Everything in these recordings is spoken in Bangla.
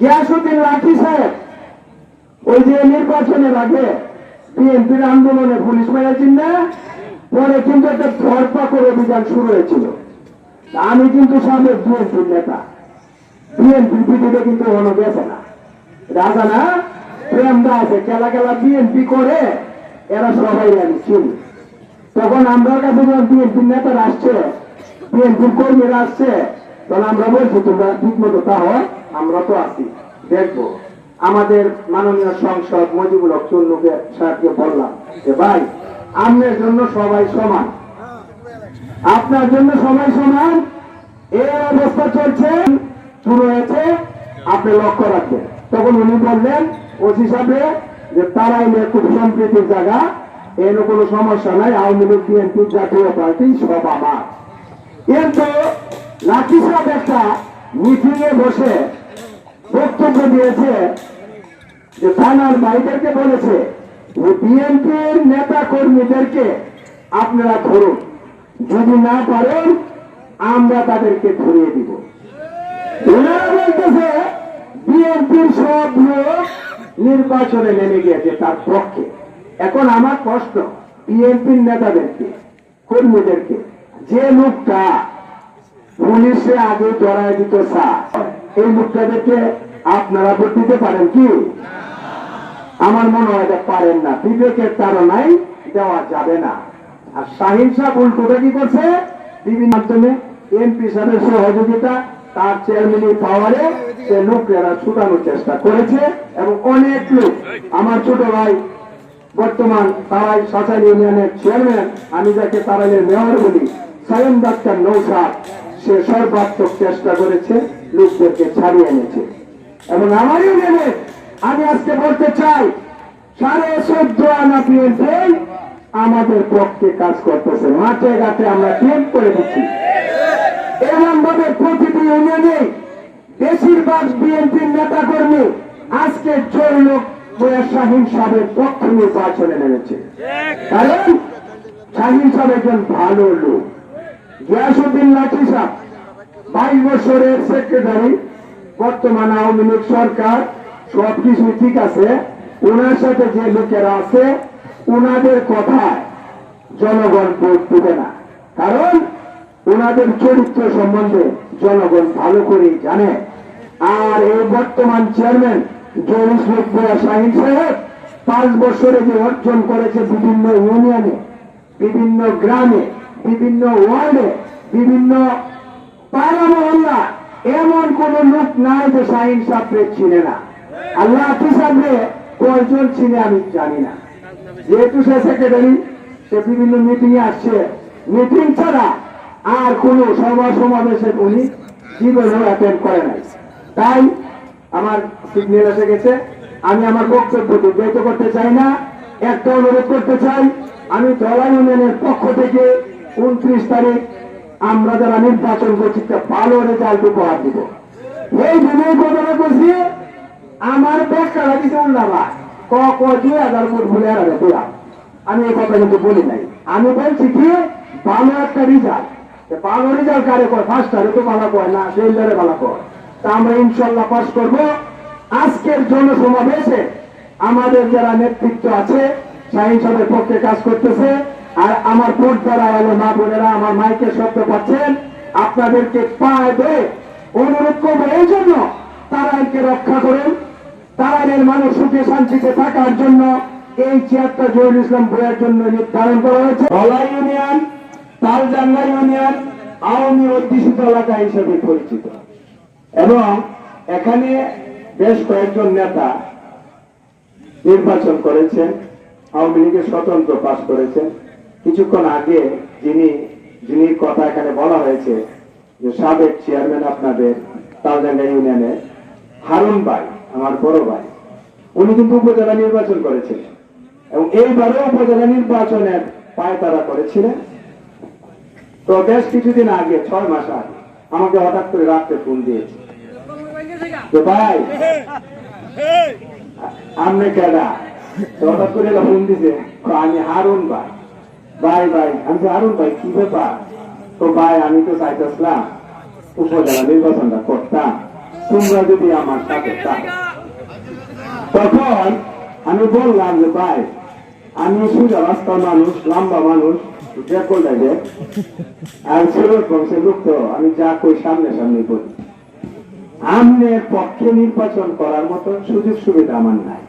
গিয়াসুদ্দিন লাঠি সাহেব, ওই যে নির্বাচনের আগে বিএনপির আন্দোলনে পুলিশ মেরেছেন না পরে কিন্তু একটা ধরপাকড় অভিযান শুরু হয়েছিল। আমি কিন্তু সামনে বিএনপির নেতা। বিএনপি পিটিতে কিন্তু হলো গেছে না। রাজা না প্রেমদা আছে, খেলা খেলা বিএনপি করে, এরা সবাই আমি চিনি। তখন আমরা কাছে যখন বিএনপির নেতারা আসছে, বিএনপির কর্মীরা আসছে, তখন আমরা বলছি, তোমরা ঠিক মতো তাও আমরা তো আছি। দেখব। আমাদের মাননীয় সংসদ মজিবুল হক চন্নুকে সাহেবকে বললাম যে, ভাই আমনের জন্য সবাই সমান। আপনার জন্য সবাই সমান। এই অবস্থা চলছে, শুরু হয়েছে, আপনি লক্ষ্য রাখবেন। তখন উনি বললেন, ওসি সাহেবে, যে তারাইলে খুব সম্প্রীতির জায়গা, এর কোনো সমস্যা নাই, আওয়ামী লীগ, বিএনপি, জাতীয় পার্টি, সব আমার। কিন্তু লাঠি সাহেব একটা মিটিং এ বসে বক্তব্য দিয়েছে যে থানার ভাইদেরকে বলেছে বিএনপির নেতা কর্মীদেরকে আপনারা ধরুন। যদি না পারেন, আমরা তাদেরকে ধরিয়ে দিব। বলতেছে, বিএনপির সব লোক নির্বাচনে নেমে গিয়েছে তার পক্ষে। এখন আমার প্রশ্ন, বিএনপির নেতাদেরকে, কর্মীদেরকে, যে লোকটা পুলিশে আগে জড়ায় দিত স্যার এই লোকটাদেরকে আপনারা ভোট দিতে পারেন কি? আমার মনে হয় এটা পারেন না। বিবেকের তারনাই দেওয়া যাবে না। আর শাহিন সাহেব উল্টোটা কি করছে? বিভিন্ন মাধ্যমে এমপি সাহেবের সহযোগিতা, তার চেয়ারম্যানের পাওয়ারে সে লোকেরা ছুটানোর চেষ্টা করেছে এবং অনেক লোক। আমার ছোট ভাই, বর্তমান তারাই সাঁচাই ইউনিয়নের চেয়ারম্যান আমি যাকে তারাইয়ের মেয়র বলি, সায়ন ডাক্তার নৌসাদ, সে সর্বাত্মক চেষ্টা করেছে। লোকদেরকে ছাড়িয়ে এনেছে। এবং আমার ইউনিয়নে আমি আজকে বলতে চাই, সাড়ে চোদ্দ আনা বিএনপি আমাদের পক্ষে কাজ করতেছে। মাঠে ঘাটে আমরা ক্লেম করে দিচ্ছি। এমন ভাবে প্রতিটি ইউনিয়নে বেশিরভাগ বিএনপির নেতা কর্মী আজকে জোর লোক শাহিন সাহেবের পক্ষ নির্বাচনে নেমেছে। কারণ শাহিন সাহেব একজন ভালো লোক। গিয়াসুদ্দিন লাঠি সাহেব বাইশ বছরের সেক্রেটারি বর্তমান আওয়ামী লীগ সরকার, সবকিছু ঠিক আছে। ওনার সাথে যে লোকেরা আছে ওনাদের কথায় জনগণ ভোট দেবে না। কারণ ওনাদের চরিত্র সম্বন্ধে জনগণ ভালো করেই জানে। আর এই বর্তমান চেয়ারম্যান জরিস লোকপুরা শাহিন সাহেব, পাঁচ বছরে যে অর্জন করেছে বিভিন্ন ইউনিয়নে বিভিন্ন গ্রামে, বিভিন্ন ওয়ার্ডে, বিভিন্ন এমন কোন লোক নাই যে শাহিন সাহেবকে চিনে না। আল্লাহ সাহেবকে কয়জন চিনে আমি জানি না। যেহেতু সে সেক্রেটারি সে বিভিন্ন মিটিং আসছে। মিটিং ছাড়া আর কোন সভা সমাবেশে উনি করে নাই। তাই আমার সিগন্যাল এসে গেছে। আমি আমার বক্তব্য করতে চাই না। একটা অনুরোধ করতে চাই, আমি ধলা ইউনিয়নের পক্ষ থেকে উনত্রিশ তারিখ আমরা যারা নির্বাচন করছি ভালো রেজাল্ট উপহার দিব। এই দিনের ঘটনা করছি, আমার ব্যাখ্যা দিতে উল্লাবা ক ক দুই হাজার ফুট ভুলে আর দিলাম আমি এই কথা কিন্তু বলি নাই। আমি বলছি কি, ভালো একটা রেজাল্ট ভালো রেজাল্ট কারে কয়? ফার্স্টারে তো ভালো কয় না সেইলারে ভালো কয়। তা আমরা ইনশাল্লাহ পাস করব। আজকের জনসমাবেশে আমাদের যারা নেতৃত্ব আছে সাহেবের পক্ষে কাজ করতেছে আর আমার ভোট দ্বারা এলো মা বোনেরা আমার মাইকের শব্দ পাচ্ছেন আপনাদেরকে পায়ে দিয়ে অনুরোধ করব, এই জন্য তারাইকে রক্ষা করেন। তারাইয়ের মানুষ সুখে শান্তিতে থাকার জন্য এই চেয়ারটা জহিরুল ইসলাম বইয়ের জন্য নির্ধারণ করা হয়েছে। ধলা ইউনিয়ন, তালডাঙ্গা ইউনিয়ন, আওয়ামী অধ্যুষিত এলাকা হিসেবে পরিচিত। এবং এখানে বেশ কয়েকজন নেতা নির্বাচন করেছেন, আওয়ামী লীগের স্বতন্ত্র পাশ করেছেন। কিছুক্ষণ আগে যিনি যিনি কথা এখানে বলা হয়েছে, যে সাবেক চেয়ারম্যান আপনাদের তালডাঙ্গা ইউনিয়নে, হারুন ভাই, আমার বড় ভাই, উনি কিন্তু উপজেলা নির্বাচন করেছিলেন এবং এইবারও উপজেলা নির্বাচনের পায়তারা করেছিলেন তো বেশ কিছুদিন আগে, ছয় মাস আগে, আমাকে হঠাৎ করে রাত্রে ফোন দিয়েছে। তো ভাই আমি কেডা? হঠাৎ করে ফোন দিছে আমি হারুন ভাই। ভাই ভাই আমি হারুন ভাই, কি ব্যাপার? তো ভাই, আমি তো চাইতেছিলাম উপজেলা নির্বাচনটা করতাম। তোমরা যদি আমার সাথে তখন আমি বললাম যে, ভাই, আমি সোজা রাস্তার মানুষ, লম্বা মানুষ দেখো লাগে আর ছেলের বংশে লোক আমি যা কই সামনে সামনে বলি আমনের পক্ষে নির্বাচন করার মতো সুযোগ সুবিধা আমার নাই।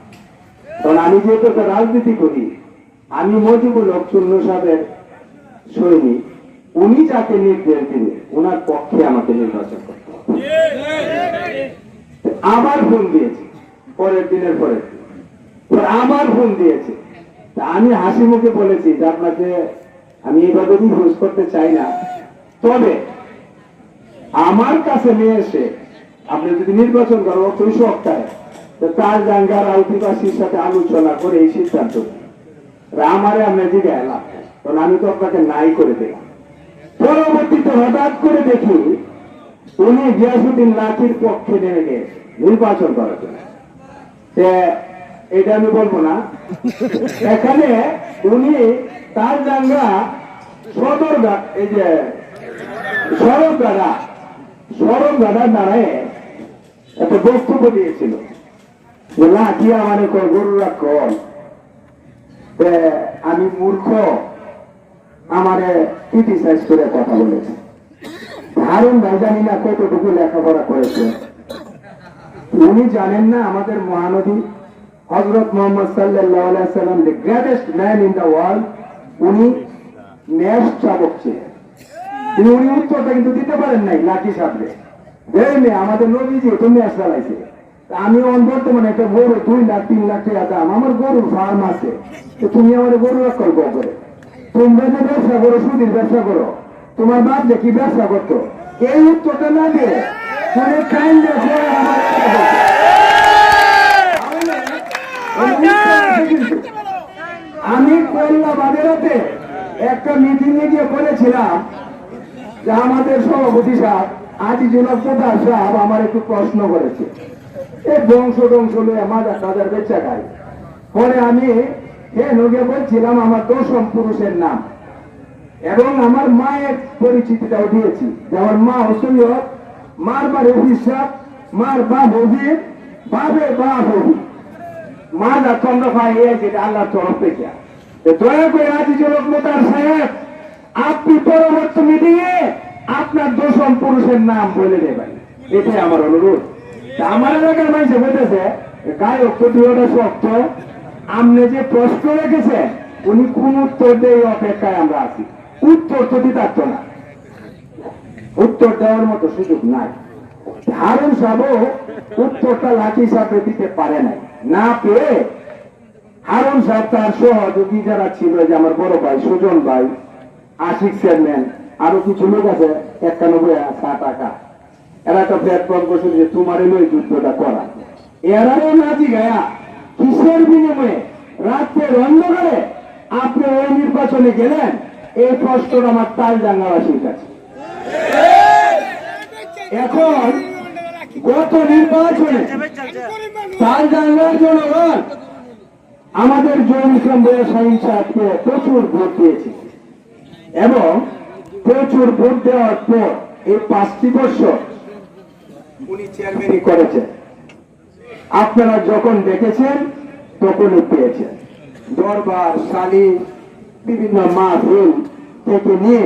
কারণ আমি যেহেতু রাজনীতি করি আমি মজিবুল হক চূর্ণ সাহেবের সৈনিক। উনি যাকে নির্দেশ দিলে ওনার পক্ষে আমাকে নির্বাচন করতে আবার ফোন দিয়েছে, পরের দিনের পরে। আবার ফোন দিয়েছে। আমি হাসি মুখে বলেছি যে আপনাকে আমি এইভাবে রিফিউজ করতে চাই না। তবে আমার কাছে নিয়ে এসে আপনি যদি নির্বাচন করেন অতই সপ্তাহে তার জাঙ্গার আউতিবাসীর সাথে আলোচনা করে এই সিদ্ধান্ত। আর আমারে আমরা দিকে এলাম আমি তো আপনাকে নাই করে দিলাম পরবর্তীতে হঠাৎ করে দেখি উনি গিয়াসুদ্দিন লাঠির পক্ষে নেমে গিয়েছে নির্বাচন করার জন্য। এটা আমি বলব না। এখানে উনি তার জাঙ্গা সদর এই যে সড়ক দাদা সড়ক গাড়ার দাঁড়ায় একটা বক্তব্য দিয়েছিল। লাঠি আমার গরুরা কল আমি মূর্খ, আমারে ক্রিটিসাইজ করে কথা বলেছে। হারুন ভাই জানি না কতটুকু লেখাপড়া করেছে। উনি জানেন না আমাদের মহানবী হজরত মোহাম্মদ সাল্লাম the greatest man in the world উনি ন্যাস চাবক ছিলেন। উনি উত্তরটা কিন্তু দিতে পারেন নাই, লাঠি সাপড়ে। আমাদের নবীজি তুমি ন্যাস চালাইছে। তা আমি বর্তমানে একটা গরু দুই লাখ, তিন লাখ টাকা দাম। আমার গরুর ফার্ম আছে। তুমি আমার গরু রক্ষণ করে তোমরা যে ব্যবসা করো, সুদীর ব্যবসা করো। তোমার বাপ কি ব্যবসা করতো? এই উত্তরটা না দিয়ে একটা বলছো। আমি কল্লা বাজারাতে একটা মিটিং এ গিয়ে বলেছিলাম যে আমাদের সভাপতি সাহেব, আজিজুল প্রধান সাহেব আমার একটু প্রশ্ন করেছে। এই বংশ টংশ লয়ে টাজার বেচা খাই পরে আমি হে নগে বলছিলাম, আমার দশম পুরুষের নাম। এবং আমার মায়ের পরিচিতিটাও দিয়েছি। যে আমার মা হসইয়ত মার বাড়ি হিসাব মার বাপ হবির বাপের বাপ মা যা চন্দ্র ভাই এসে আল্লাহ তরফ তো দয়া করে আজি আজিজুল মোতার সাহেব, আপনি পরবর্তী মিটিং এ আপনার দশম পুরুষের নাম বলে দেবেন। এটাই আমার অনুরোধ। আমার এলাকার মানুষে বলতেছে গায়ক তো দুটা শক্ত। আপনি যে প্রশ্ন রেখেছে, উনি কোন উত্তর দিয়ে অপেক্ষায় আমরা আছি। উত্তর তো দিতে পারতো না। উত্তর দেওয়ার মতো সুযোগ নাই। হারুন সাহেবও উত্তরটা লাঠি সাহেবে দিতে পারে নাই। না পেয়ে হারুন সাহেব তার সহযোগী যারা ছিল, যে আমার বড় ভাই সুজন ভাই, আশিক চেয়ারম্যান, আরও কিছু লোক আছে, একানব্বই টাকা। এরা একটা প্ল্যাটফর্ম করছিল যে তোমার এই যুদ্ধটা করা। এরারও নাচি গায়া। কিসের বিনিময়ে? রাত্রের অন্ধকারে আপনি ওই নির্বাচনে গেলেন, এই প্রশ্নটা আমার তাল জাঙ্গাবাসীর কাছে। এখন গত নির্বাচনে তাল জাঙ্গার জনগণ আমাদের জৈন ইসলাম বইয়ের শাহিন প্রচুর ভোট দিয়েছে। এবং প্রচুর ভোট দেওয়ার পর এই পাঁচটি বছর উনি চেয়ারম্যানই করেছেন। আপনারা যখন দেখেছেন, তখনই পেয়েছেন। দরবার, শালী, বিভিন্ন মাহফিল থেকে নিয়ে,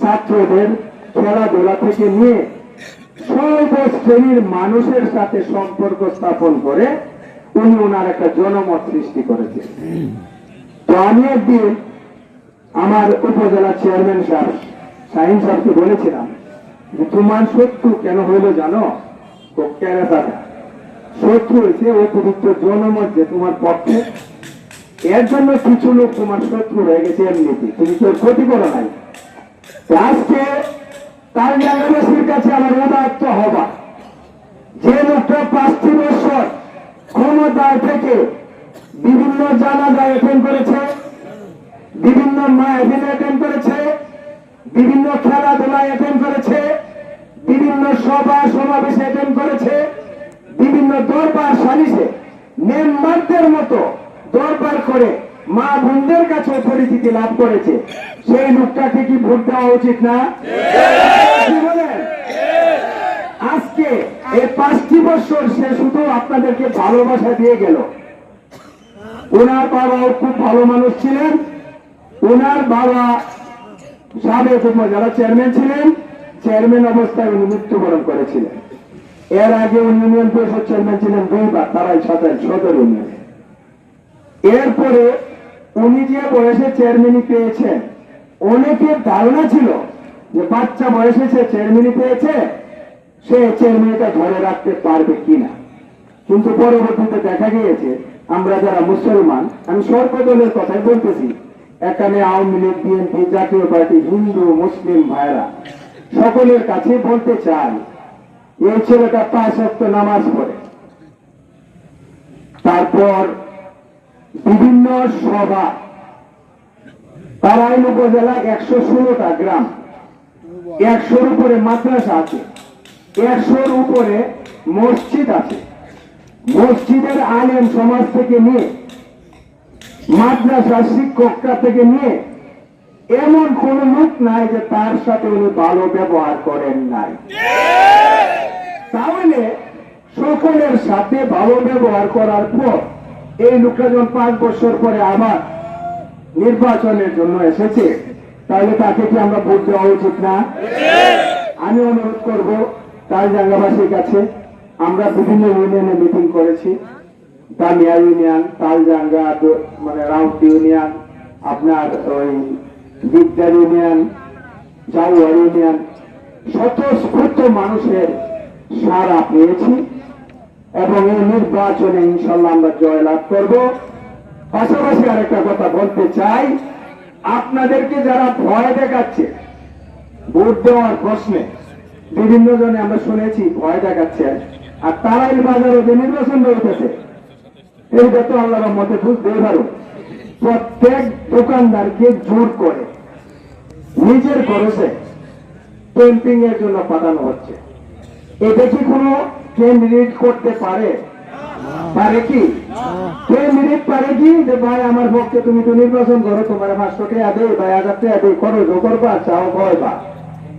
ছাত্রদের খেলাধুলা থেকে নিয়ে সর্ব শ্রেণির মানুষের সাথে সম্পর্ক স্থাপন করে উনি ওনার একটা জনমত সৃষ্টি করেছেন। তো আমি একদিন আমার উপজেলা চেয়ারম্যান সাহেব, শাহিন সাহেবকে বলেছিলাম তোমার শত্রু কেন হইল জানো? তো দাদা শত্রু হয়েছে অতিরিক্ত জনমত যে তোমার পক্ষে। এর জন্য কিছু লোক তোমার শত্রু হয়ে গেছে এমনিতে। তুমি তো ক্ষতি করো নাই। আজকে তার জায়গাবাসীর কাছে আমার উদাত্ত হবা যে লোকটা পাঁচটি বছর ক্ষমতায় থেকে বিভিন্ন জানাজা অ্যাটেন্ড করেছে, বিভিন্ন মাহফিল অ্যাটেন্ড করেছে, বিভিন্ন খেলাধুলা অ্যাটেন্ড করেছে বিভিন্ন সভা সমাবেশ অ্যাটেন্ড করেছে বিভিন্ন দরবার সালিশে মেম্বারদের মতো দরবার করে মা বোনদের কাছে পরিচিতি লাভ করেছে। সেই লোকটাকে কি ভোট দেওয়া উচিত না? আজকে এই পাঁচটি বছর সে শুধু আপনাদেরকে ভালোবাসা দিয়ে গেল। ওনার বাবাও খুব ভালো মানুষ ছিলেন। ওনার বাবা সাবেক উপজেলা চেয়ারম্যান ছিলেন। চেয়ারম্যান অবস্থায় উনি মৃত্যুবরণ করেছিলেন। এর আগে উনি ইউনিয়ন পরিষদ চেয়ারম্যান ছিলেন দুইবার, তারাই সাতাইল সদর ইউনিয়নে। এরপরে উনি যে বয়সে চেয়ারম্যানই পেয়েছেন, অনেকের ধারণা ছিল যে বাচ্চা বয়সে সে চেয়ারম্যানই পেয়েছে, সে চেয়ারম্যানটা ধরে রাখতে পারবে কিনা। কিন্তু পরবর্তীতে দেখা গিয়েছে, আমরা যারা মুসলমান, আমি সর্বদলের কথাই বলতেছি, এখানে আওয়ামী লীগ, বিএনপি জাতীয় পার্টি, হিন্দু, মুসলিম ভাইরা সকলের কাছে বলতে চাই, এই ছেলেটা পাঁচ অক্ট নামাজ পড়ে। তারপর বিভিন্ন সভা তারাইল উপজেলা একশো ষোলোটা গ্রাম। একশোর উপরে মাদ্রাসা আছে, একশোর উপরে মসজিদ আছে। মসজিদের আলেম সমাজ থেকে নিয়ে মাদ্রাসা শিক্ষকরা থেকে নিয়ে এমন কোন লোক নাই যে তার সাথে উনি ভালো ব্যবহার করেন নাই। তাহলে সকলের সাথে ভালো ব্যবহার করার পর এই লোকটা যখন পাঁচ বছর পরে আবার নির্বাচনের জন্য এসেছে, তাহলে তাকে কি আমরা ভোট দেওয়া উচিত না? আমি অনুরোধ করব তালজাঙ্গাবাসীর কাছে আমরা বিভিন্ন ইউনিয়নে মিটিং করেছি। দামিয়া ইউনিয়ন তালজাঙ্গা মানে রাউন্ড ইউনিয়ন আপনার ওই বিদ্যার ইউনিয়ন জাউয়ার ইউনিয়ন স্বতঃস্ফূর্ত মানুষের সারা পেয়েছি এবং এই নির্বাচনে ইনশাল্লাহ আমরা জয়লাভ করব। পাশাপাশি আরেকটা কথা বলতে চাই, আপনাদেরকে যারা ভয় দেখাচ্ছে, ভোট দেওয়ার প্রশ্নে বিভিন্ন জনে আমরা শুনেছি ভয় দেখাচ্ছে, আর তারাই বাজারে যে নির্বাচন হইতেছে এইটা তো আল্লাহর মতে বুঝতেই পারো। প্রত্যেক দোকানদারকে জোর করে নিজের খরচে পেন্টিং এর জন্য পাঠানো হচ্ছে। এটা কি কোনো ক্যান্ডিডেট করতে পারে? পারে কি? ক্যান্ডিডেট পারে কি? যে ভাই, আমার পক্ষে তুমি তো নির্বাচন করো, তোমার পাঁচশো টাকা দেয় ভাই হাজার টাকা দেয় খরচও করবা, চাও কয়বা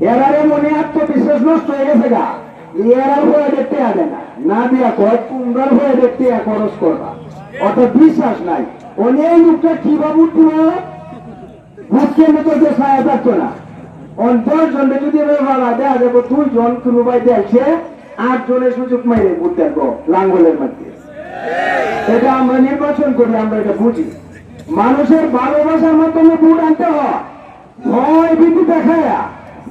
এরারে মনে আত্মবিশ্বাস নষ্ট হয়ে গেছে গা। এরার হয়ে দেখতে আগে না। না দিয়া কয় পুঙ্গার হয়ে দেখতে খরচ করবা। অর্থাৎ বিশ্বাস নাই। অনেক লোকটা কি বাবু উঠল বুঝছেন তো যে ছায়া থাকতো না। অন্তর জনে যদি বলা দেখা যাব, দুই জন কোনো ভাই দেখছে আট জনের সুযোগ মাইরে ভোট দেখব লাঙ্গলের মধ্যে এটা আমরা নির্বাচন করি, আমরা এটা বুঝি। মানুষের ভালোবাসার মাধ্যমে ভোট আনতে হয়। ভয় দেখায়া।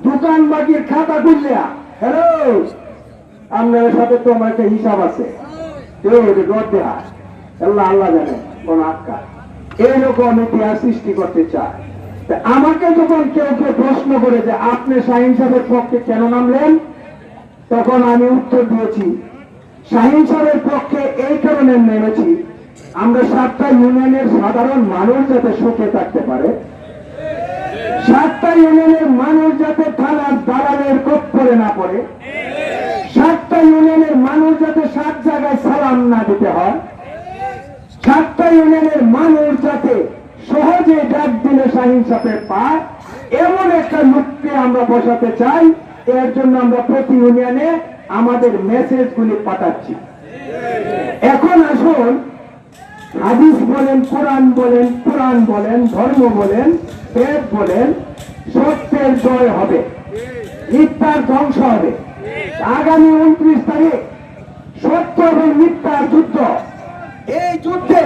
দোকান বাকির খাতা খুললিয়া হ্যালো আপনার সাথে তো আমার একটা হিসাব আছে। কেউ ডর দেয়া। আল্লাহ আল্লাহ জানে, কোন আটকা এইরকম ইতিহাস সৃষ্টি করতে চায়। আমাকে যখন কেউ কেউ প্রশ্ন করে যে আপনি শাহিন সাহেবের পক্ষে কেন নামলেন, তখন আমি উত্তর দিয়েছি, শাহিন সাহেবের পক্ষে এই কারণে নেমেছি, আমরা সাতটা ইউনিয়নের সাধারণ মানুষ যাতে সুখে থাকতে পারে, সাতটা ইউনিয়নের মানুষ যাতে থানার দালালের কপ্পরে না পড়ে, সাতটা ইউনিয়নের মানুষ যাতে সাত জায়গায় সালাম না দিতে হয়, সাতটা ইউনিয়নের মানুষ যাতে সহজে ডাক দিলে শাহিন সাপের পায়। এমন একটা লোককে আমরা বসাতে চাই, এর জন্য আমরা প্রতি ইউনিয়নে আমাদের মেসেজগুলি পাঠাচ্ছি। এখন আসুন, হাদিস বলেন, কোরআন বলেন কোরআন বলেন, ধর্ম বলেন, বেদ বলেন, সত্যের জয় হবে, মিথ্যার ধ্বংস হবে। আগামী উনত্রিশ তারিখ সত্য এবং মিথ্যার যুদ্ধ। এই যুদ্ধে